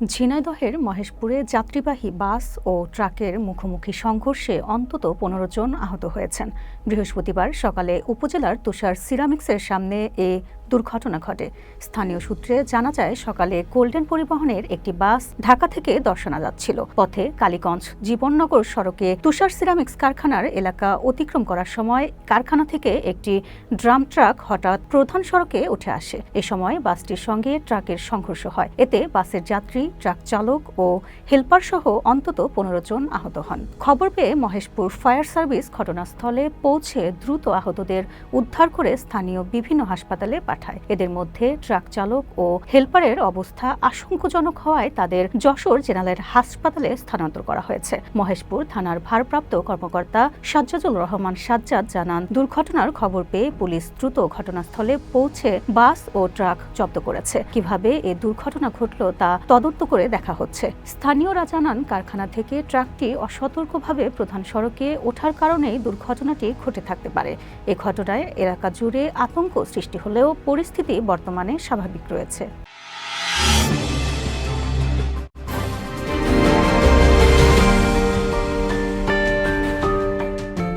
ঝিনাইদহের মহেশপুরে যাত্রীবাহী বাস ও ট্রাকের মুখোমুখি সংঘর্ষে অন্তত পনেরো জন আহত হয়েছেন। বৃহস্পতিবার সকালে উপজেলার তুষার সিরামিক্সের সামনে এ দুর্ঘটনা ঘটে। স্থানীয় সূত্রে জানা যায়, সকালে গোল্ডেন পরিবহনের একটি বাস ঢাকা থেকে দর্শনা যাচ্ছিল। পথে কালীগঞ্জ জীবননগর সড়কে তুষার সিরামিক্স কারখানার এলাকা অতিক্রম করার সময় কারখানা থেকে একটি ড্রাম ট্রাক হঠাৎ প্রধান সড়কে উঠে আসে। এ সময় বাসটির সঙ্গে ট্রাকের সংঘর্ষ হয়। এতে বাসের যাত্রী, ট্রাক চালক ও হেলপার সহ অন্তত পনেরো জন আহত হন। খবর পেয়ে মহেশপুর ফায়ার সার্ভিস ঘটনাস্থলে পৌঁছে দ্রুত আহতদের উদ্ধার করে স্থানীয় বিভিন্ন হাসপাতালে পাঠায় এদের মধ্যে ট্রাক চালক ও হেলপারের অবস্থা আশঙ্কাজনক হওয়ায় তাদের যশোর জেনারেল হাসপাতালে স্থানান্তর করা হয়েছে। মহেশপুর থানার ভারপ্রাপ্ত কর্মকর্তা সাজ্জাদুল রহমান সাজ্জাদ জানান, দুর্ঘটনার খবর পেয়ে পুলিশ দ্রুত ঘটনাস্থলে পৌঁছে বাস ও ট্রাক জব্দ করেছে। কীভাবে এ দুর্ঘটনা ঘটল তা তদন্ত করে দেখা হচ্ছে। স্থানীয়রা জানান, কারখানা থেকে ট্রাকটি অসতর্কভাবে প্রধান সড়কে ওঠার কারণেই দুর্ঘটনাটি ঘটে থাকতে পারে। এ ঘটনায় এলাকা জুড়ে আতঙ্ক সৃষ্টি হলেও পরিস্থিতি বর্তমানে স্বাভাবিক রয়েছে।